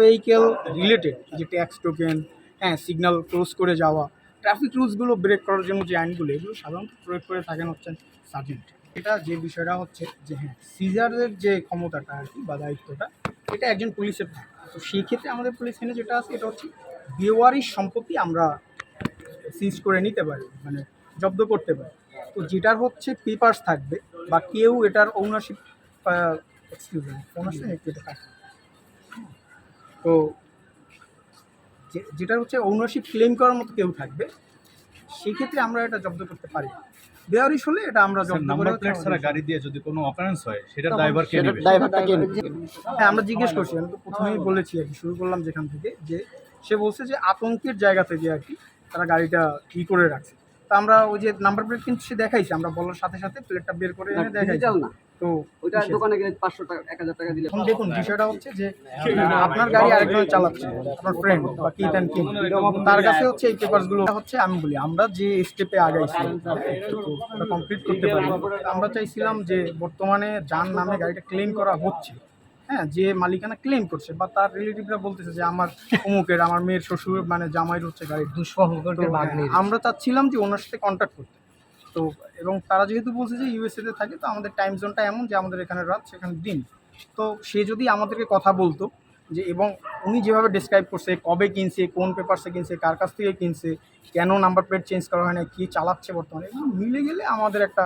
Vehicle related যে tax token হ্যাঁ signal close করে যাওয়া ট্রাফিক রুলসগুলো ব্রেক করার জন্য যে আইনগুলো এগুলো সাধারণত প্রয়োগ করে থাকেন হচ্ছেন সার্জেন্ট এটা যে বিষয়টা হচ্ছে যে হ্যাঁ সিজারের যে ক্ষমতাটা আর কি বা দায়িত্বটা, এটা একজন পুলিশের থাকে। তো সেই ক্ষেত্রে আমাদের পুলিশ এখানে যেটা আছে, এটা হচ্ছে বেওয়ারির সম্পত্তি আমরা সিজ করে নিতে পারি মানে জব্দ করতে পারি। তো যেটার হচ্ছে পেপার্স থাকবে বা কেউ এটার ওনারশিপ এক্সকিউজ ওনারশিপ এটা কাটুন। তো যেটা হচ্ছে ওনারশিপ ক্লেম করার মতো কেউ থাকবে সেই ক্ষেত্রে আমরা এটা জব্দ করতে পারি। বেয়ারিশ হলে এটা আমরা জব্দ করে নাম্বার প্লেট ছাড়া গাড়ি দিয়ে যদি কোনো অকারেন্স হয় সেটা ড্রাইভার কে নেবে? ড্রাইভারটা কে নেবে? হ্যাঁ আমরা জিজ্ঞেস করছি আমি তো প্রথমেই বলেছি আর কি শুরু করলাম যেখান থেকে যে সে বলছে যে আতঙ্কের জায়গা থেকে আর কি তারা গাড়িটা ই করে রাখছে। তা আমরা ওই যে নাম্বার প্লেট কিন্তু সে দেখাইছে আমরা বলার সাথে সাথে প্লেটটা বের করে এনে ডিজিটাল না। তো ওইটা দোকানে গেলে পাঁচশো টাকা এক হাজার টাকা দিলে দেখুন বিষয়টা হচ্ছে যে আপনার গাড়ি আরেকজন চালাচ্ছে আপনার ফ্রেন্ড বা তার কাছে হচ্ছে এই পেপারসগুলো হচ্ছে আমি বলি আমরা যে স্টেপে আগাইছি কমপ্লিট করতে পারি। আমরা চাইছিলাম যে বর্তমানে যার নামে গাড়িটা ক্লেম করা হচ্ছে হ্যাঁ যে মালিকানা ক্লেম করছে বা তার রিলেটিভরা বলতেছে যে আমার অমুকের আমার মেয়ের শ্বশুর মানে জামাইয়ের হচ্ছে গাড়ি দুষ্প্রভকের আমরা চাচ্ছিলাম যে ওনার সাথে কন্ট্যাক্ট করতে। তো, এবং তারা যেহেতু বলছে যে ইউএসএতে থাকে, তো আমাদের টাইম জোনটা এমন যে আমাদের এখানে রাত, সেখানে দিন। তো সে যদি আমাদেরকে কথা বলতো যে, এবং উনি যেভাবে ডিসক্রাইব করছে, কবে কিনছে, কোন পেপারসে কিনছে, কার কাছ থেকে কিনছে, কেন নাম্বার প্লেট চেঞ্জ করা হয় না, কী চালাচ্ছে বর্তমানে, এগুলো মিলে গেলে আমাদের একটা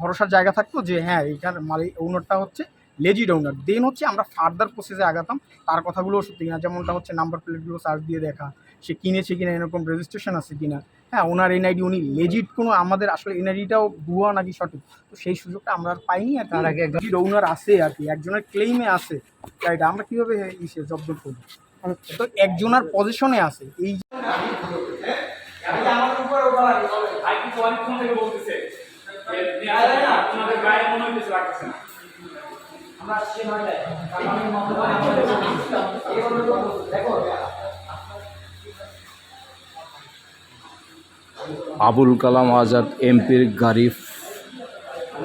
ভরসার জায়গা থাকতো যে হ্যাঁ এইখানে মালিক ওনারটা হচ্ছে লেজিড ওনার দেন হচ্ছে আমরা ফার্দার প্রসেসে আগাতাম, তার কথাগুলো সত্যি কিনা। যেমনটা হচ্ছে নাম্বার প্লেটগুলো সার্চ দিয়ে দেখা, সে কিনেছে কিনা, এরকম রেজিস্ট্রেশন আছে কিনা। হ্যাঁ ওনার এনআইডি উনি লেজিট কোনো আমাদের আসলে এনআইডিটাও ভুয়া নাকি সঠিক? তো সেই সুযোগটা আমরা আর পাইনি আর তার আগে একজন ওনার আছে আর কি একজনের ক্লেইমে আছে। রাইট আমরা কীভাবে ইসে জব্দ করব? তো একজনের পজিশনে আছে। এই আবুল কালাম আজাদ এমপির গাড়ি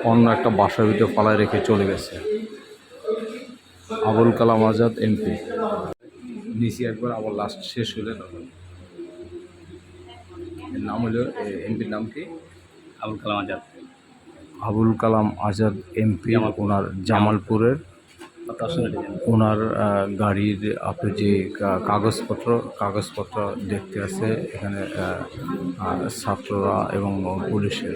অন্য একটা বাসার ভিতরে পালায় রেখে চলে গেছে। আবুল কালাম আজাদ এমপি। নিচে একবার আবার লাস্ট শেষ হলে তখন। নাম হলো এমপির নাম কি? আবুল কালাম আজাদ। আবুল কালাম আজাদ এমপি ওনার জামালপুরের ওনার আহ, গাড়ির আপনি যে কা- কাগজপত্র কাগজপত্র দেখতে আছে এখানে ছাত্ররা এবং পুলিশের।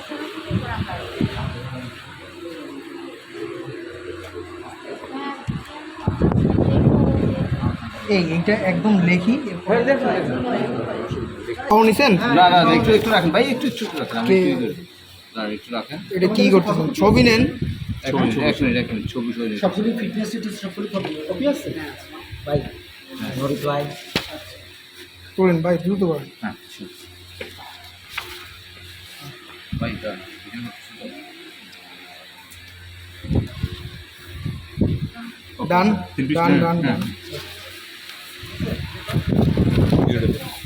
এই এইটা একদম লেখি। কখন নিছেন? না না একটু একটু রাখেন। ভাই একটু একটু রাখেন আমি একটু রাখেন। এটা কি করতেছেন? ছবি নেন। মিনিট ছবি ছবি ফিটনেস কপি আছে? ভাই করেন ভাই দ্রুত করেন। হ্যাঁ. ভাই এটা ডান ডান ডান। হ্যাঁ। ডান